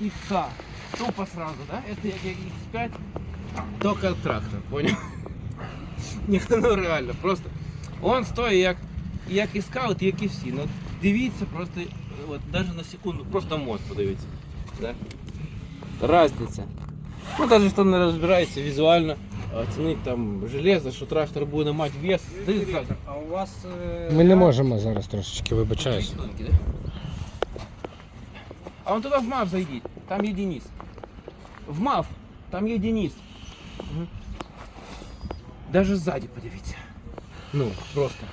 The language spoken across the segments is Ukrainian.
икса. Тупо сразу, да? Это як X5, только трактор, понял? Ні, ну реально, просто. Он стоїть як, як і скаут, як і всі. Ну дивіться, просто, от, навіть на секунду, просто мост подивіться. Да? Разниця. Ну, навіть хто не розбирається візуально, оцінить там железо, що трактор буде мати вес. Ти ззаді. А у вас. е, Ми не можемо зараз трошечки, вибачаюсь. А вон туди в МАФ зайдіть, там є Денис. В МАФ, там є Денис. Мгм. Даже сзади подивіться. Ну, просто.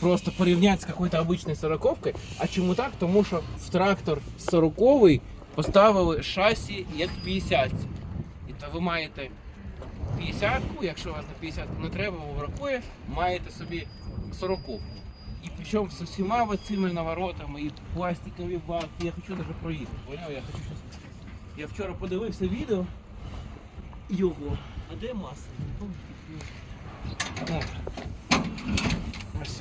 Просто порівняти з якоюсь обичною сороковкою. А чому так? Тому що в трактор 40 поставили шасі як 50. І то ви маєте 50-ку, якщо вас на 50-ку не треба, бо бракує, маєте собі 40 І причому з усіма вот цими наворотами і пластикові баки. Я хочу навіть проїхати. Поняв? Я хочу щас... Я вчора подивився відео його. А де маса? О. Ось.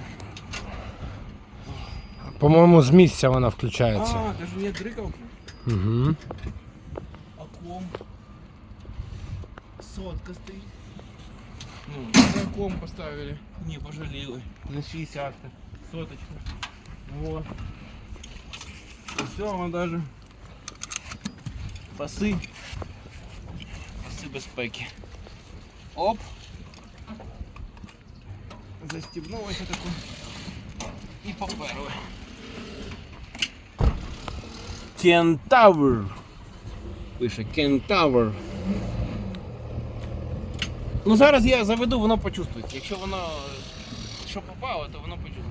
По-моєму, з місця вона включається. А, даже нет дрыковки. Угу. Аком. Сотка стоит. Ну, аком поставили. Не пожалели. На 60 -ка. Соточка. Вот. Все, он даже пасы. Пасы безпеки. Оп. Застібнулося таку. І поперли. Кентавр. Пише Кентавр. Ну зараз я заведу, воно почувствується. Якщо воно що попало, то воно почувствується.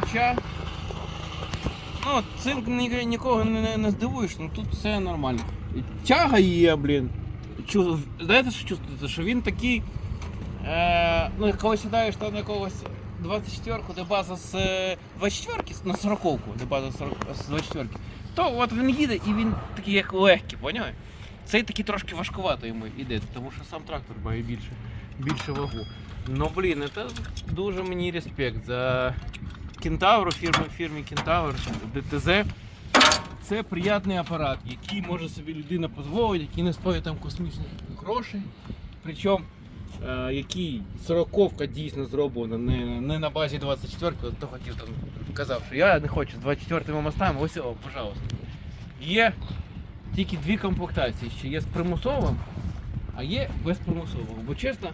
Ключа. Ну, цим нікого не, не, здивуєш, ну тут все нормально. Тяга є, блін. Чу, знаєте, що чувствуєте? Що він такий. Е, ну, коли сідаєш на якогось 24-ку, де база з е, 24-ки, на 40-ку, де база з 40 з 24-ки, то от він їде і він такий як легкий, поняв? Цей такий трошки важкувато йому йде, тому що сам трактор має більше, більше вагу. Ну блін, це дуже мені респект за Кентавру, фірми фірмі Кентавр, ДТЗ. Це приятний апарат, який може собі людина дозволити, який не стоїть там космічних грошей. Причому е, який сороковка дійсно зроблена не, не на базі 24-ки, хто хотів там казав, що я не хочу з 24-ми мостами, ось о, пожалуйста. Є тільки дві комплектації, ще є з примусовим, а є без примусового. Бо чесно,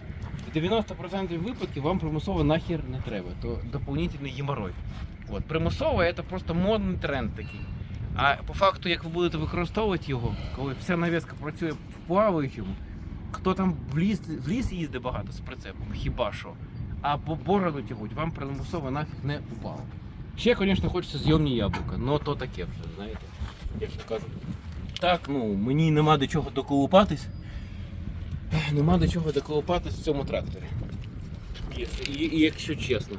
в 90% випадків вам примусово нахер не треба, то доповнительний геморрой. От. Примусове це просто модний тренд такий. А по факту, як ви будете використовувати його, коли вся нав'язка працює в плаваючому, хто там в ліс, в ліс їздить багато з прицепом, хіба що, а по бороду тягуть, вам примусово нафіг не упало. Ще, звісно, хочеться зйомні яблука, але то таке вже, знаєте, як то кажуть. Так, ну, мені нема до чого доколупатись. Нема до чого доколупатись в цьому тракторі. І, і, і якщо чесно.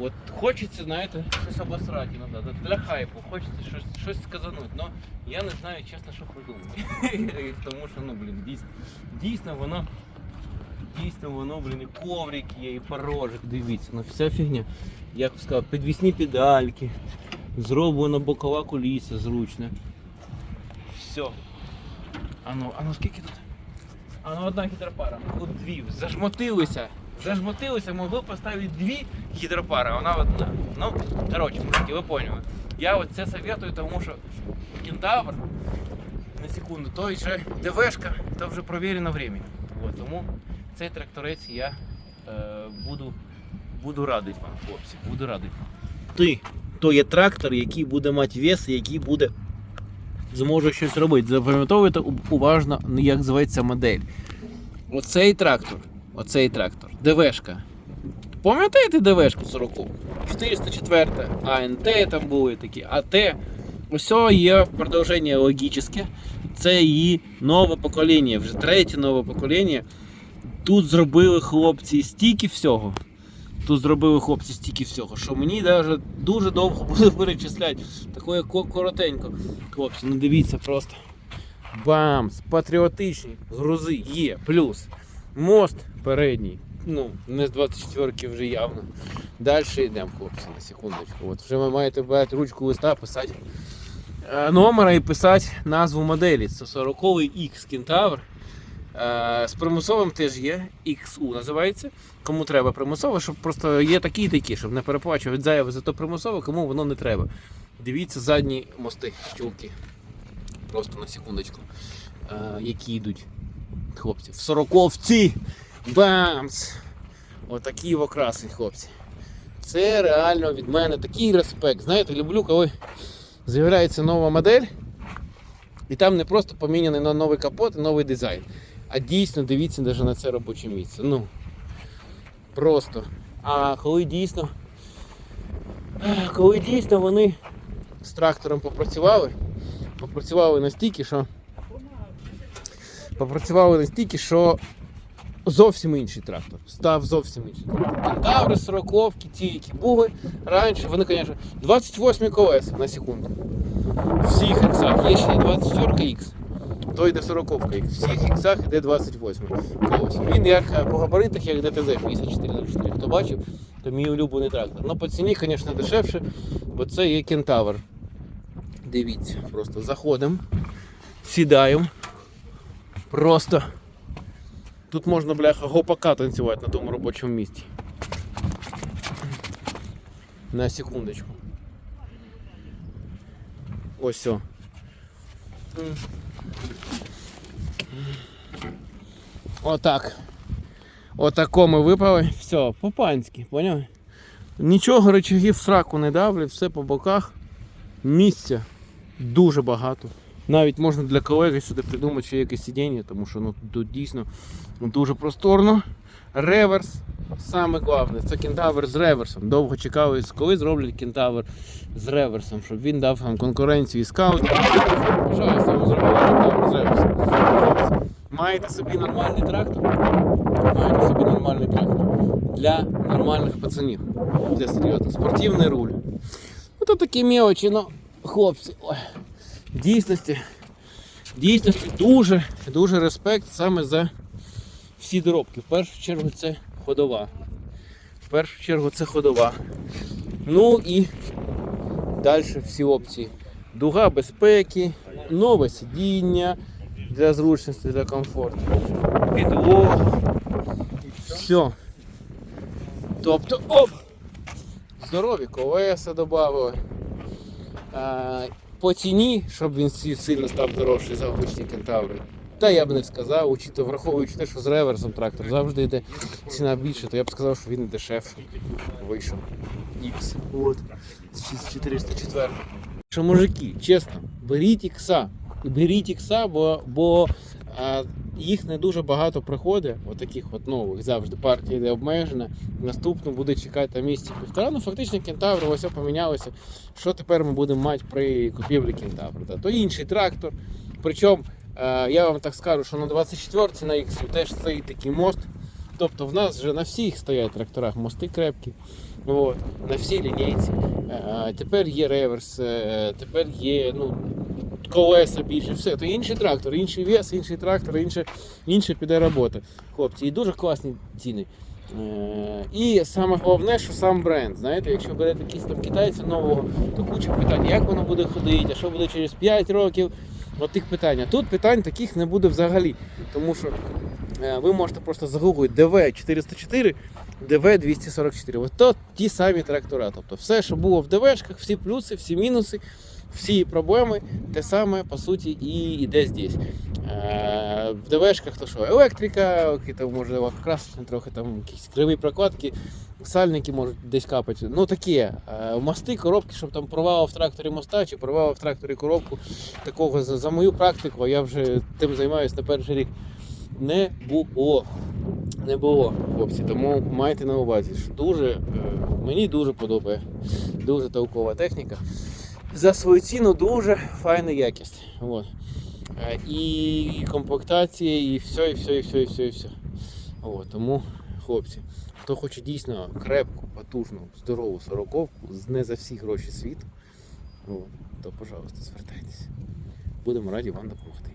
От хочеться, знаєте, щось обосрати іноді, для хайпу, хочеться щось, щось сказанути, але я не знаю, чесно, що придумати. Тому що, ну, блін, дійсно, дійсно воно, дійсно воно, блін, і коврик є, і порожик, дивіться, ну вся фігня. Як сказав, підвісні педальки, зроблена бокова куліса зручна. Все. А ну, а ну скільки тут? А ну одна гідропара, от дві. Зажмотилися. Зажмотилися, могли поставити дві гідропари, а вона одна. Ну, коротше, мужики, ви поняли. Я от це советую, тому що кентавр, на секунду, той же ДВшка, то вже провірено временем. От, тому цей тракторець я е, буду, буду радий вам, хлопці. Буду радий. Ти, то є трактор, який буде мати вес, який буде зможе щось робити. Запам'ятовуйте уважно, ну, як зветься модель. Оцей трактор, оцей трактор, ДВшка. Пам'ятаєте ДВшку 40? 404 АНТ там були такі, АТ. Ось є продовження логічне. Це її нове покоління, вже третє нове покоління. Тут зробили хлопці стільки всього. Тут зробили хлопці стільки всього, що мені навіть дуже довго буде перечисляти. Такое коротенько. Хлопці, ну дивіться просто. Бамс! Патріотичні грузи є. Плюс. Мост передній. Ну, не з 24-ки вже явно. Далі йдемо, хлопці, на секундочку. От вже ви маєте брати ручку листа, писати е, номера і писати назву моделі. Це 40-й X Kentaur. Е, З примусовим теж є. XU називається. Кому треба примусове, щоб просто є такі і такі, щоб не переплачувати зайве за то примусове, кому воно не треба. Дивіться задні мости, чулки. Просто на секундочку. Е, які йдуть хлопці. В сороковці! Бамс! Отакі окраси, хлопці. Це реально від мене такий респект. Знаєте, люблю, коли з'являється нова модель, і там не просто поміняний на новий капот новий дизайн. А дійсно дивіться навіть на це робоче місце. Ну, просто. А коли дійсно, коли дійсно вони з трактором попрацювали, попрацювали настільки, що попрацювали настільки, що зовсім інший трактор. Став зовсім інший. Кентаври, сороковки, ті, які були раніше, вони, звісно, 28 колеса на секунду. Всіх іксах. Є ще 24 х то йде 40 X. В всіх іксах йде 28 колесо. Він як е, по габаритах, як ДТЗ 5404. Хто бачив, то мій улюблений трактор. Ну по ціні, звісно, дешевше, бо це є кентавр. Дивіться, просто заходимо, сідаємо. Просто тут можна, бляха, гопака танцювати на тому робочому місці. На секундочку. Ось все. Отак. Отако ми випали. Все, по-панськи, поняли? Нічого речагів сраку не давлять, все по боках. Місця дуже багато. Навіть можна для колеги сюди придумати ще якесь сидіння, тому що ну, тут дійсно дуже просторно. Реверс. Саме головне, це кентавр з реверсом. Довго чекали, коли зроблять кентавр з реверсом, щоб він дав нам конкуренцію і скаутам. Пожалуйста, зробили кентавр з реверсом. Маєте собі нормальний трактор? Маєте собі нормальний трактор. Для нормальних пацанів. Для серйозно. Спортивний руль. Ну то такі мелочі, ну, хлопці. Ой. Дійсності, дійсності дуже, дуже респект саме за всі доробки. В першу чергу це ходова. В першу чергу це ходова. Ну і далі всі опції. Дуга безпеки, нове сидіння для зручності, для комфорту. Підлога. Все. Тобто, оп! Здорові колеса додали. По ціні, щоб він сильно став дорожчий за обичні кентаври. Та я б не сказав, учито, враховуючи те, що з реверсом трактор завжди йде ціна більше, то я б сказав, що він і дешевший вийшов. X. От. З 404. Що мужики, чесно, беріть ікса. Беріть ікса, бо, бо а, їх не дуже багато приходить, отаких от нових завжди. Партія йде обмежена. Наступно буде чекати там місяці півтора. Ну фактично кентавр ось помінялося. Що тепер ми будемо мати при купівлі кентавра? То інший трактор. Причому я вам так скажу, що на 24 на X теж стоїть такий мост Тобто в нас вже на всіх стоять тракторах мости крепкі, от, на всій лінійці. Е, Тепер є реверс, е, тепер є ну, колеса більше, все. То інший трактор, інший вес, інший трактор, інше, інше піде робота. Хлопці, і дуже класні ціни. Е, І саме головне, що сам бренд. Знаєте, якщо берете якісь там китайця нового, то куча питань, як воно буде ходити, а що буде через 5 років. От тих питань. А тут питань таких не буде взагалі. Тому що е, ви можете просто загуглити ДВ-404, ДВ-244. Ось то ті самі трактора. Тобто все, що було в ДВшках, всі плюси, всі мінуси, всі проблеми, те саме по суті і йде здесь. Е, В ДВшках то що, електрика, там може красочні трохи там якісь криві прокладки, сальники можуть десь капати. Ну таке. Е, Мости, коробки, щоб там порвало в тракторі моста чи порвало в тракторі коробку. Такого за, за мою практику, я вже тим займаюся на перший рік. Не було. Не було, хлопці. Тому майте на увазі, що дуже, е, мені дуже подобає. Дуже толкова техніка. За свою ціну дуже файна якість. От. Е, І комплектація, і все, і все, і все, і все, і все. От, тому, хлопці, хто хоче дійсно крепку, потужну, здорову сороковку не за всі гроші світу, от, то, пожалуйста, звертайтеся. Будемо раді вам допомогти.